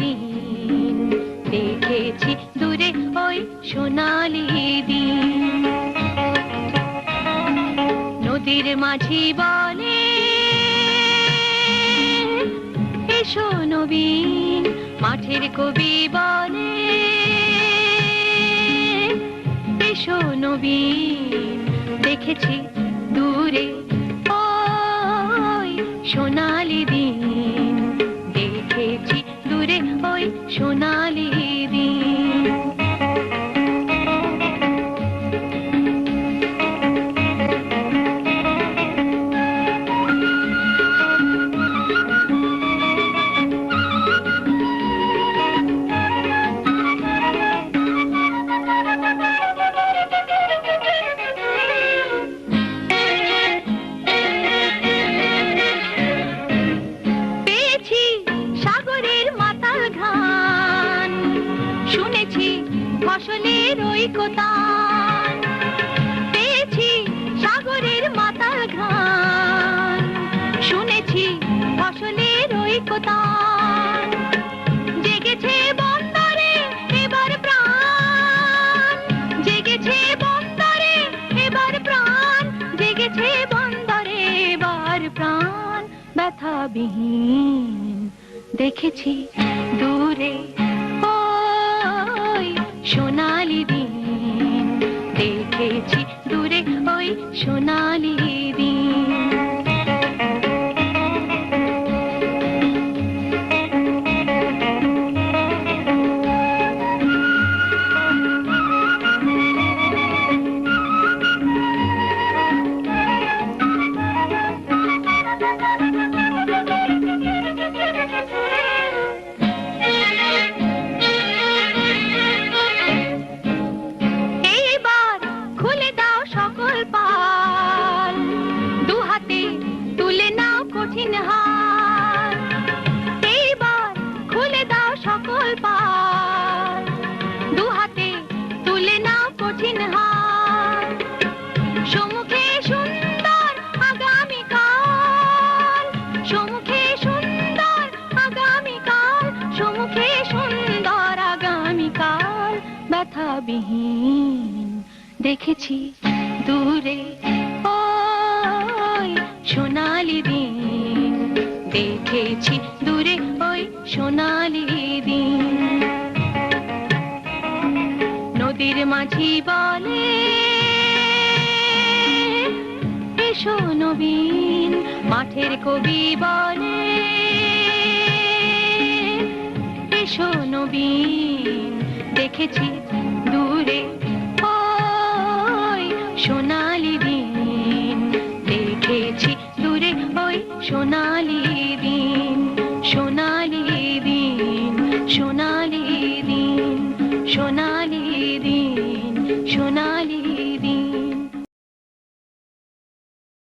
দিন, দেখেছি দূরে ওই সোনালি দিন। নদীর মাঝি বলে, এসো নবীন, মাঠের কবি বলে, এসো নবীন, দেখেছি দূরে ওই সোনালি দিন। সোনালি ফসলের ঐকতান পেয়েছি সাগরের মাতাল ঘান শুনেছি ফসলের এবার প্রাণ। এবার প্রাণ। দেখেছি দূরে। ওই সোনালি দিন। এইবার দু দেখেছি দূরে। ওই সোনালি দিন। দেখেছি দূরে ওই সোনালি নদীর মাঝি বলে, এসো নবীন মাঠের কবি বলে, এসো নবীন, দেখেছি দূরে ওই সোনালি দিন, দেখেছি দূরে ওই সোনালি দিন সোনালি দিন সোনালি দিন সোনালি